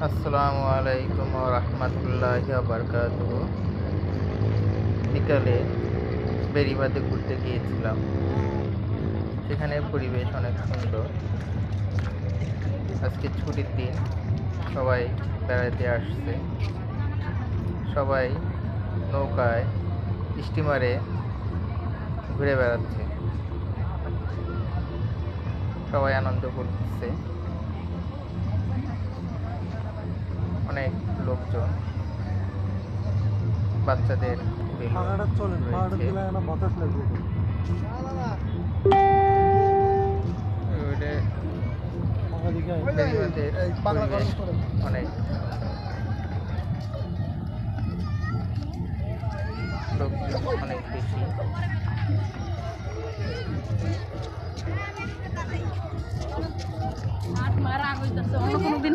আসসালামু আলাইকুম রহমতুল্লাহ বারকাত বিকালে বেরিবাদে ঘুরতে গিয়েছিলাম। সেখানে পরিবেশ অনেক সুন্দর। আজকে ছুটির দিন, সবাই বেড়াতে আসছে। সবাই নৌকায়, স্টিমারে ঘুরে বেড়াচ্ছে। সবাই আনন্দ করতেছে। পরিবেশ গরম করেন। অনেক লোকজন অনেক বেশি। মারা হইতাছে অন্য কোনো দিন।